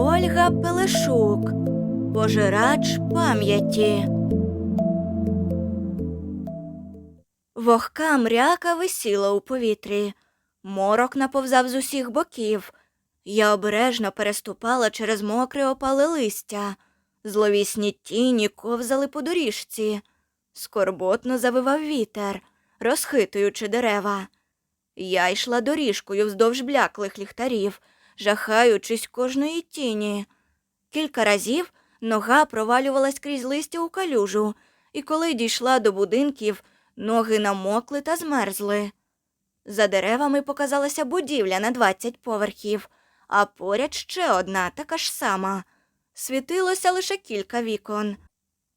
Ольга Пелешук, пожирач пам'яті. Вогка мряка висіла у повітрі. Морок наповзав з усіх боків. Я обережно переступала через мокре опале листя. Зловісні тіні ковзали по доріжці. Скорботно завивав вітер, розхитуючи дерева. Я йшла доріжкою вздовж бляклих ліхтарів, жахаючись кожної тіні. Кілька разів нога провалювалась крізь листя у калюжу, і коли дійшла до будинків, ноги намокли та змерзли. За деревами показалася будівля на 20 поверхів, а поряд ще одна така ж сама. Світилося лише кілька вікон.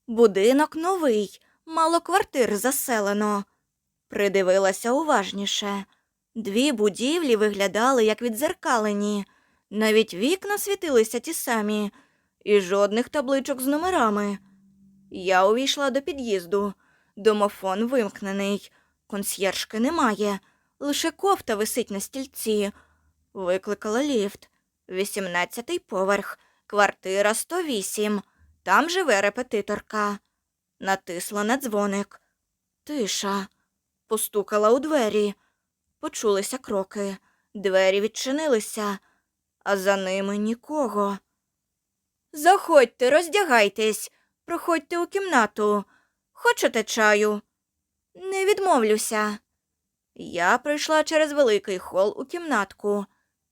Будинок новий, мало квартир заселено. Придивилася уважніше. Дві будівлі виглядали як відзеркалені, навіть вікна світилися ті самі, і жодних табличок з номерами. Я увійшла до під'їзду. Домофон вимкнений, консьєржки немає, лише кофта висить на стільці. Викликала ліфт. Вісімнадцятий поверх, квартира 108. Там живе репетиторка. Натисла на дзвоник. Тиша. Постукала у двері. Почулися кроки. Двері відчинилися, а за ними нікого. Заходьте, роздягайтесь, проходьте у кімнату. Хочете чаю? Не відмовлюся. Я прийшла через великий хол у кімнатку.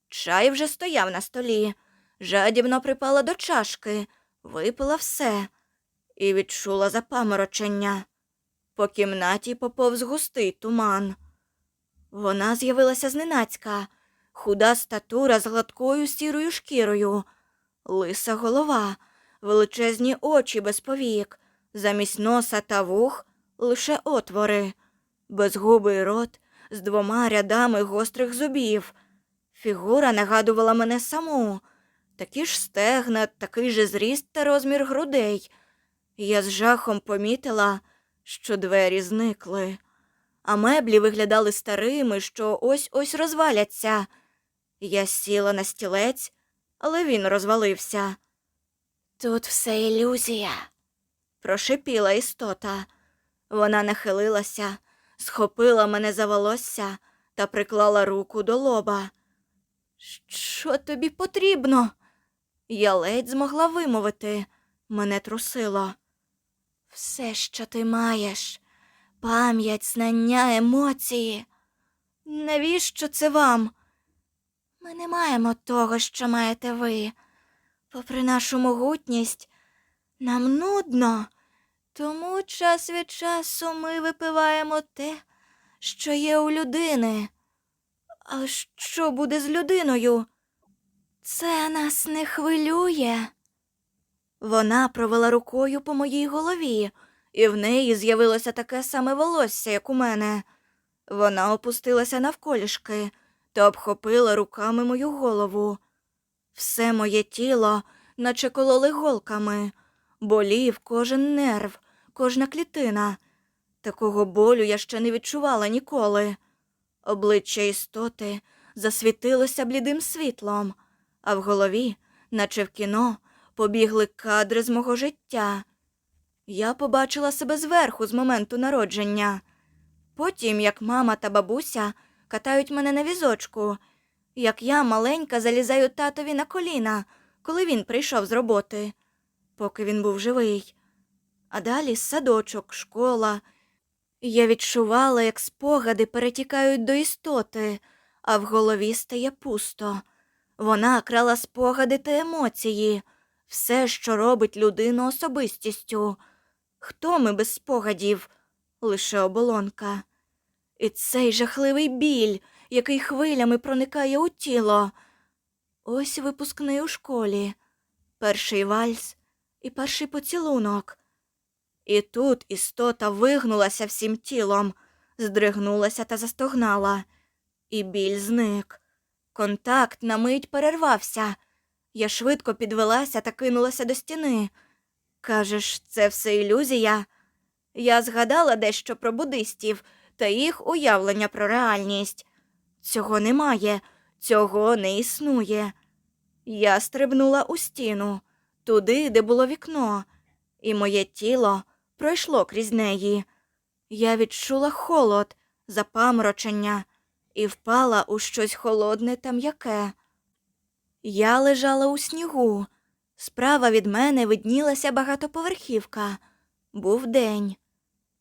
Чай вже стояв на столі. Жадібно припала до чашки, випила все і відчула запаморочення. По кімнаті поповз густий туман. Вона з'явилася зненацька, худа статура з гладкою сірою шкірою, лиса голова, величезні очі без повік, замість носа та вух лише отвори, безгубий рот з двома рядами гострих зубів. Фігура нагадувала мене саму, такі ж стегна, такий же зріст та розмір грудей. Я з жахом помітила, що двері зникли, а меблі виглядали старими, що ось ось розваляться. Я сіла на стілець, але він розвалився. Тут все ілюзія, прошипіла істота. Вона нахилилася, схопила мене за волосся та приклала руку до лоба. Що тобі потрібно? Я ледь змогла вимовити. Мене трусило. Все, що ти маєш, пам'ять, знання, емоції. Навіщо це вам? Ми не маємо того, що маєте ви. Попри нашу могутність, нам нудно, тому час від часу ми випиваємо те, що є у людини. А що буде з людиною? Це нас не хвилює. Вона провела рукою по моїй голові, і в неї з'явилося таке саме волосся, як у мене. Вона опустилася навколішки та обхопила руками мою голову. Все моє тіло, наче кололи голками, болів кожен нерв, кожна клітина. Такого болю я ще не відчувала ніколи. Обличчя істоти засвітилося блідим світлом, а в голові, наче в кіно, побігли кадри з мого життя. Я побачила себе зверху з моменту народження. Потім, як мама та бабуся катають мене на візочку, як я маленька залізаю татові на коліна, коли він прийшов з роботи, поки він був живий. А далі садочок, школа. Я відчувала, як спогади перетікають до істоти, а в голові стає пусто. Вона крала спогади та емоції, все, що робить людину особистістю. Хто ми без спогадів? Лише оболонка. І цей жахливий біль, який хвилями проникає у тіло. Ось випускний у школі, перший вальс і перший поцілунок. І тут істота вигнулася всім тілом, здригнулася та застогнала, і біль зник. Контакт на мить перервався. Я швидко підвелася та кинулася до стіни. Кажеш, це все ілюзія? Я згадала дещо про буддистів та їх уявлення про реальність. Цього немає, цього не існує. Я стрибнула у стіну, туди, де було вікно, і моє тіло пройшло крізь неї. Я відчула холод, запаморочення і впала у щось холодне та м'яке. Я лежала у снігу. Справа від мене виднілася багатоповерхівка. Був день.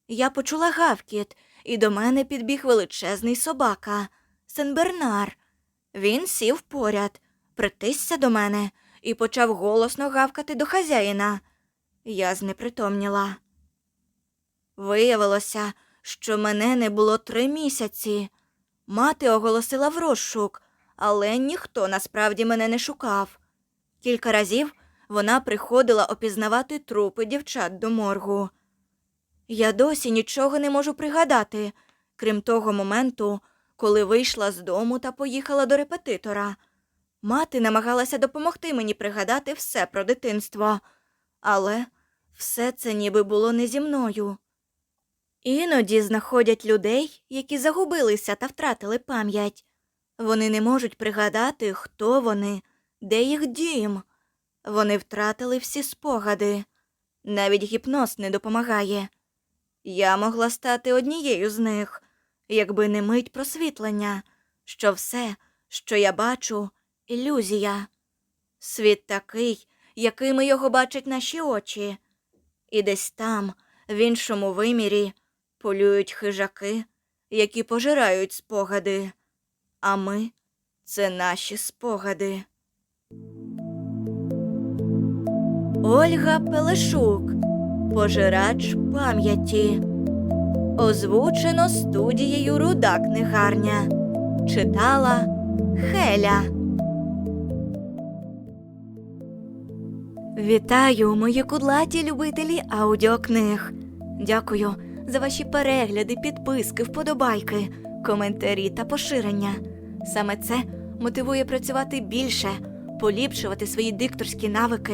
Я почула гавкіт, і до мене підбіг величезний собака Сенбернар. Він сів поряд, притисся до мене і почав голосно гавкати до хазяїна. Я знепритомніла. Виявилося, що мене не було три місяці. Мати оголосила в розшук, але ніхто насправді мене не шукав. Кілька разів вона приходила опізнавати трупи дівчат до моргу. Я досі нічого не можу пригадати, крім того моменту, коли вийшла з дому та поїхала до репетитора. Мати намагалася допомогти мені пригадати все про дитинство, але все це ніби було не зі мною. Іноді знаходять людей, які загубилися та втратили пам'ять. Вони не можуть пригадати, хто вони, де їх дім. Вони втратили всі спогади. Навіть гіпноз не допомагає. Я могла стати однією з них, якби не мить просвітлення, що все, що я бачу, ілюзія. Світ такий, якими його бачать наші очі. І десь там, в іншому вимірі, полюють хижаки, які пожирають спогади. А ми це наші спогади. Ольга Пелешук, Пожирач пам'яті. Озвучено студією Руда книгарня. Читала Хеля. Вітаю, мої кудлаті любителі аудіокниг. Дякую за ваші перегляди, підписки, вподобайки, коментарі та поширення. Саме це мотивує працювати більше, поліпшувати свої дикторські навики,